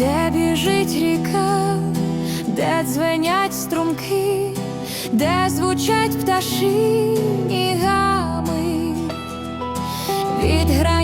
де біжить ріка, де дзвенять струмки, де звучать пташі нігами від гра.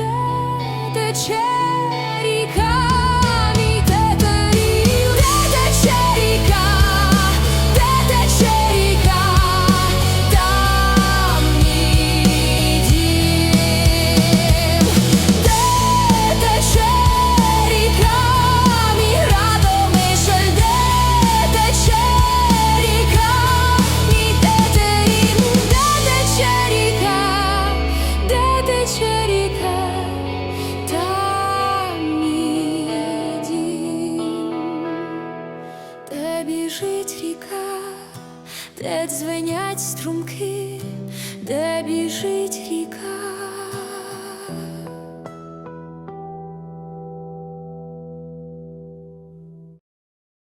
все тече. кружить ріка, де дзвенять струмки, де біжить ріка.